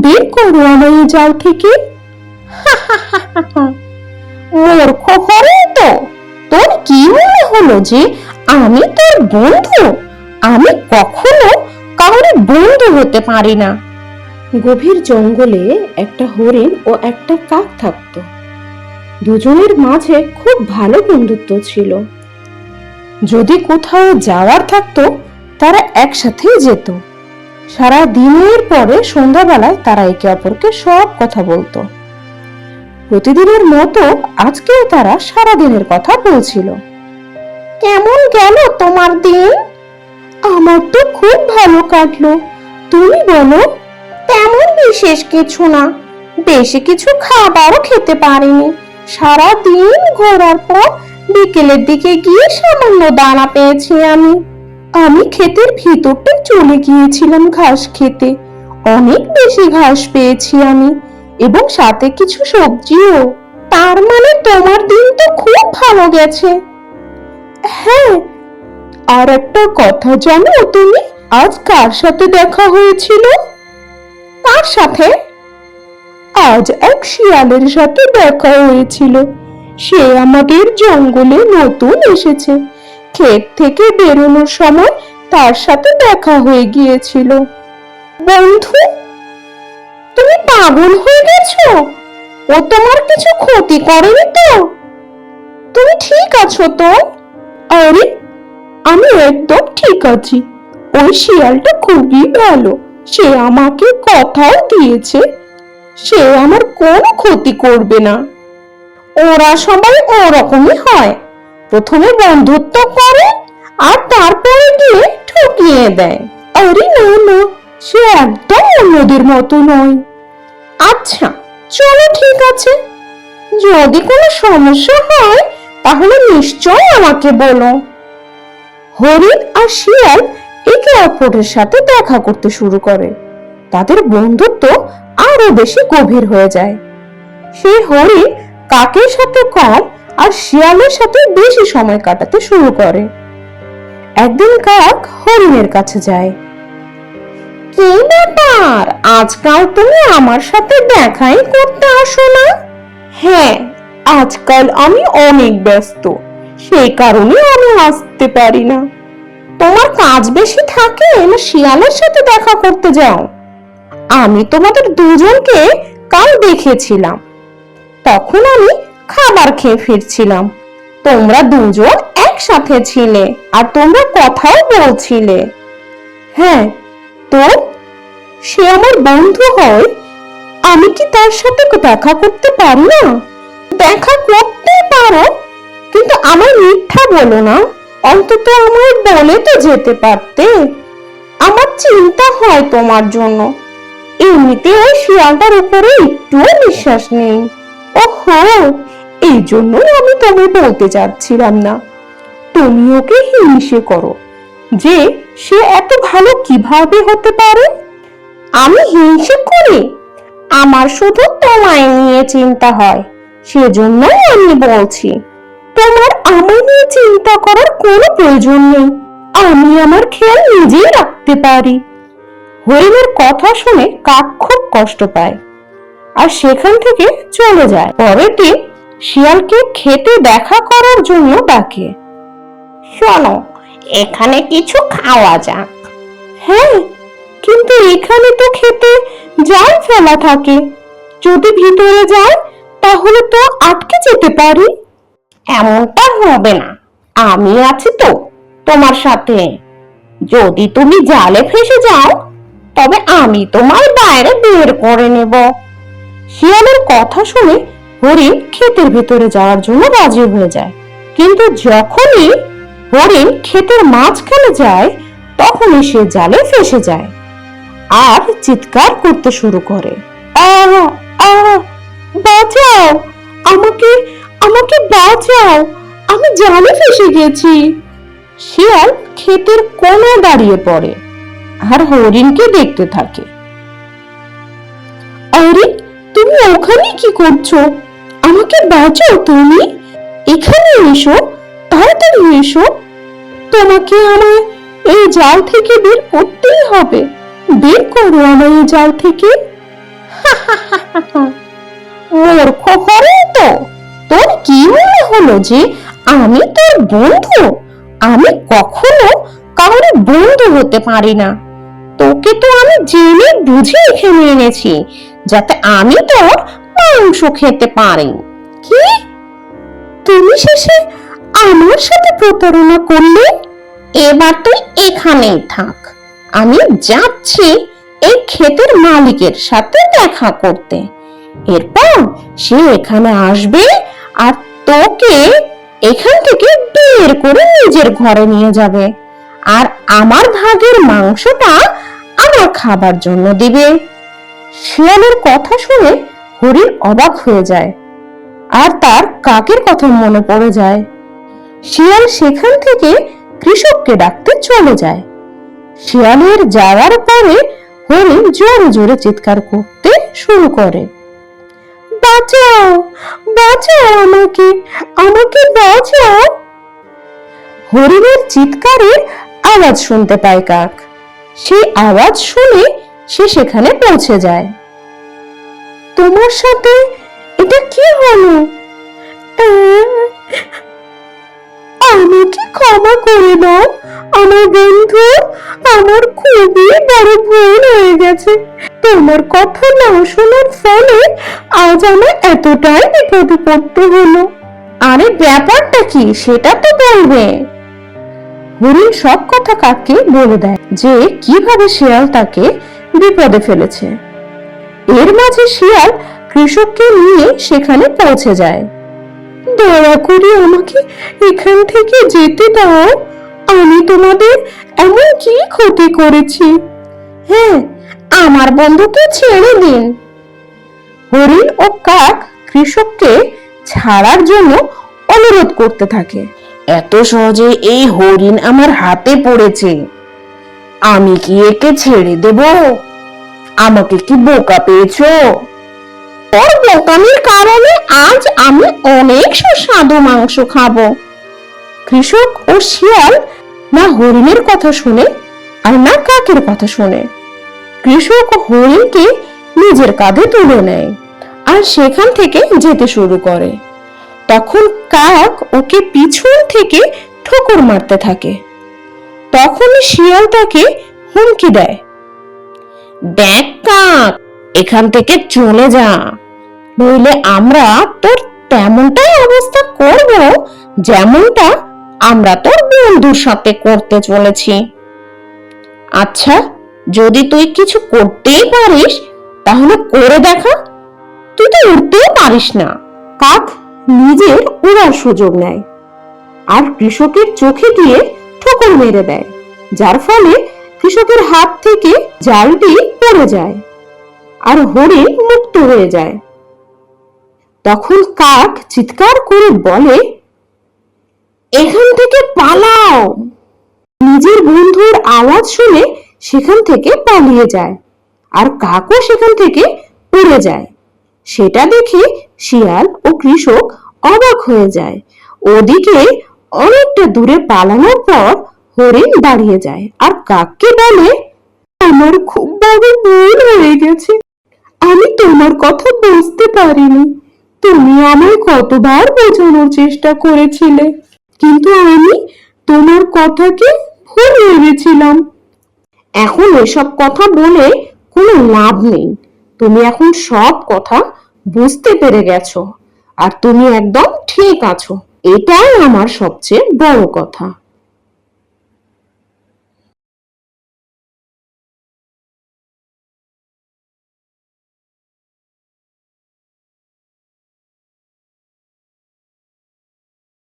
বের করো আমায় এই জাল থেকে। মূর্খ হরেন তো তোর কি মনে হলো যে আমি তোর বন্ধু? আমি কখনো কারোর বন্ধু হতে পারি না। গভীর জঙ্গলে একটা হরিণ ও একটা কাক থাকতো। দুজনের মাঝে খুব ভালো বন্ধুত্ব ছিল। যদি কোথাও যাওয়ার থাকতো, তারা একসাথেই যেত। সারা দিনের পরে সন্ধ্যাবেলায় তারা একে অপরকে সব কথা বলতো। প্রতিদিনের মতো আজকেও তারা সারা দিনের কথা বলছিল। কেমন গেল তোমার দিন? আমার তো খুব ভালো কাটলো। তুমি বলো, তেমন বিশেষ কিছু না। বেশি কিছু খাবারও খেতে পারিনি। সারা দিন ঘোরার পর বিকেলের দিকে গিয়ে সামান্য দানা পেয়েছি আমি। আমি ক্ষেতের ভিতরটা চলে গিয়েছিলাম ঘাস খেতে। অনেক বেশি ঘাস পেয়েছি আমি, এবং সাথে কিছু সবজিও। তার মানে তোমার দিন তো খুব ভালো গেছে। হ্যাঁ আর একটা কথা জানো তুমি, আজ কার সাথে দেখা হয়েছিল? কার সাথে? আজ এক শিয়ালের সাথে দেখা হয়েছিল। সে আমাদের জঙ্গলে নতুন এসেছে। ক্ষেত থেকে বেরোনোর সময় তার সাথে দেখা হয়ে গিয়েছিল। বন্ধু, তুমি পাগল হয়ে গেছো? ও তোমার কিছু ক্ষতি করেনি তো? তুমি ঠিক আছো তো? আরে, আমি একদম ঠিক আছি। ওই শিয়ালটা খুবই ভালো। সে আমাকে কথাও দিয়েছে। সে আমার কোনো ক্ষতি করবে না। ওরা সবাই ওরকমই হয়। প্রথমে বন্ধুত্ব করে আর তারপরে গিয়ে ঠকিয়ে দেয়। আরে না না, সে একদম অন্যদের মতো নয়। আচ্ছা চলো ঠিক আছে। যদি কোনো সমস্যা হয়, তাহলে নিশ্চয় আমাকে বলো। হরিণ আর শিয়াল একে অপরের সাথে দেখা করতে শুরু করে। তাদের বন্ধুত্ব আরও বেশি গভীর হয়ে যায়। সেই হরিণ কাকের সাথে কম আর শিয়ালের সাথে বেশি সময় কাটাতে শুরু করে। একদিন কাক হরিণের কাছে যায়। কি ব্যাপার? আজকাল তুমি আমার সাথে দেখাই করতে আসো না? হ্যাঁ আজকাল আমি অনেক ব্যস্ত। সেই কারণে আমি আসতে পারি না। তোমার কাজ বেশি থাকে না শিয়ালের সাথে দেখা করতে যাও। আমি তোমাদের দুজনকে কাল দেখেছিলাম। তখন আমি খাবার খেয়ে ফিরছিলাম। তোমরা দুজন একসাথে ছিলে আর তোমরা কথাও বলছিলে। হ্যাঁ তো? সে আমার বন্ধু হয়। আমি কি তার সাথে দেখা করতে পারি না? দেখা করতে পারো, কিন্তু আমার মিথ্যা বলো না। অন্তত আমার বলে তো যেতে পারতে। আমার চিন্তা হয় তোমার জন্য। এমনিতে ওই শিয়ালটার উপরে একটুও বিশ্বাস নেই। ও ওহো এই জন্যই আমি তোমায় বলতে চাচ্ছিলাম না। তুমি ওকে হিংসে করো। যে সে এত ভালো কীভাবে হতে পারে? আমি হিংসে করি? আমার শুধু তোমায় নিয়ে চিন্তা হয়। সেজন্যই আমি বলছি, তোমার আমার নিয়ে চিন্তা করার কোনো প্রয়োজন নেই। আমি আমার খেয়াল নিজেই রাখতে পারি। হরিণের কথা শুনে কাক খুব কষ্ট পায়। আর সেখান থেকে চলে যায়। পরের দিন শিয়ালকে খেতে দেখা করার জন্য ডাকে। শোনো এখানে কিছু খাওয়া যাক। হ্যাঁ কিন্তু এখানে তো খেতে জাল ফেলা থাকে। যদি ভিতরে যায় তাহলে তো আটকে যেতে পারি। এমনটা হবে না। আমি আছি তো তোমার সাথে। যদি তুমি জালে ফেসে যাও তবে আমি তোমায় বাইরে বের করে নেব। শিয়ালের কথা শুনে হরিণ ক্ষেতের ভেতরে যাওয়ার জন্য রাজি হয়ে যায়। কিন্তু যখনই হরিণ ক্ষেতের মাঝখানে যায়, তখনই সে জালে ফেসে যায় আর চিৎকার করতে শুরু করে। বাঁচাও, আমাকে আমাকে বাঁচাও, আমি জালে ফেসে গেছি। শিয়াল ক্ষেতের কোণে দাঁড়িয়ে পড়ে আর হরিণকে দেখতে থাকে। আরে, তুমি ওখানে কি করছ? আমাকে বাঁচাও তুমি। এখানে এসো, তাড়াতাড়ি এসো। তোমাকে আমায় এই জাল থেকে বের করতেই হবে। বের করো আমায় এই জাল থেকে। মূর্খ হরেই তো। তোর কি মনে হলো যে আমি তোর বন্ধু? আমি কখনো কারোর বন্ধু হতে পারি না। তোকে তো আমি জেনে বুঝে এখানে এনেছি, যাতে আমি তোর মাংস খেতে পারি কি? তুমি শেষে আমার সাথে প্রতারণা করলে? এবার তুই এখানেই থাক। আমি যাচ্ছি এই ক্ষেতের মালিকের সাথে দেখা করতে। এরপর সে এখানে আসবে আর তোকে এখান থেকে বের করে নিজের ঘরে নিয়ে যাবে। আর আমার ভাগের মাংসটা আমার খাবার জন্য দিবে। শিয়ালের কথা শুনে হরিণ অবাক হয়ে যায়। আর তার কাকের কথা মনে পড়ে যায়। শিয়াল সেখান থেকে কৃষককে ডাকতে চলে যায়। শিয়ালের যাওয়ার পরে হরিণ জোরে জোরে চিৎকার করতে শুরু করে। বাঁচাও বাঁচাও আমাকে আমাকে বাঁচাও। হরিণের চিৎকারের আওয়াজ শুনতে পায় কাক। সেই আওয়াজ শুনে সে সেখানে পৌঁছে যায়। তোমার সাথে? এটা কি হলো? আমাকে ক্ষমা করে দাও। আমার বন্ধু, আমার খুবই বড় ভুল হয়ে গেছে। তোমার কথা না শোনার ফলে আজ আমার এতটাই বিপদে পড়তে হলো। আরে, ব্যাপারটা কি? সেটা তো বলবে। হরিণ সব কথা কাককে বলে দেয় যে, কীভাবে শিয়াল তাকে বিপদে ফেলেছে। মাঝে শিয়াল কৃষককে নিয়ে সেখানে পৌঁছে যায়। দয়া করে আমাকে এখান থেকে যেতে দাও। আমি তোমাদের এমন কি ক্ষতি করেছি? হ্যাঁ আমার বন্ধুকে ছেড়ে দিন। হরিণ ও কাক কৃষককে ছাড়ার জন্য অনুরোধ করতে থাকে। এত সহজে এই হরিণ আমার হাতে পড়েছে। আমি কি একে ছেড়ে দেব? আমাকে কি বোকা পেয়েছ? ওর বোকামির কারণে আজ আমি অনেক সুস্বাদু মাংস খাব। কৃষক ও শিয়াল না হরিণের কথা শুনে আর না কাকের কথা শুনে। কৃষক হরিণকে নিজের কাঁধে তুলে নেয় আর সেখান থেকে যেতে শুরু করে। তখন কাক ওকে পিছন থেকে ঠোকর মারতে থাকে। তখন শিয়াল তাকে হুমকি দেয়। দেখ কাক, এখান থেকে চলে যা। নইলে আমরা তোর তেমনটাই অবস্থা করব যেমনটা আমরা তোর বন্ধুর সাথে করতে চলেছি। আচ্ছা যদি তুই কিছু করতেই পারিস, তাহলে করে দেখা। তুই তো উঠতেও পারিস না। কাক নিজের উড়ার সুযোগ নেয়। আর কৃষকের চোখে গিয়ে ঠোকর মেরে দেয়, যার ফলে কৃষকের হাত থেকে জালটি পড়ে যায় আর হরিণ মুক্ত হয়ে যায়। তখন কাক চিৎকার করে বলে, এখান থেকে পালাও। নিজের বন্ধুর আওয়াজ শুনে সেখান থেকে পালিয়ে যায় আর কাকও সেখান থেকে উড়ে যায়। সেটা দেখে শিয়াল ও কৃষক অবাক হয়ে যায়। ওদিকে অনেকটা দূরে পালানোর পর হরিণ দাঁড়িয়ে যায়। আর কাককে বলে, আমার খুব বড় ভুল হয়ে গেছে। আমি তোমার কথা বুঝতে পারিনি। তুমি আমায় কতবার বোঝানোর চেষ্টা করেছিলে। কিন্তু আমি তোমার কথাকে ভুল ভেবেছিলাম। এখন এসব কথা বলে কোনো লাভ নেই। তুমি এখন সব কথা বুঝতে পেরে গেছো। আর তুমি একদম ঠিক আছো। এটাই আমার সবচেয়ে বড় কথা।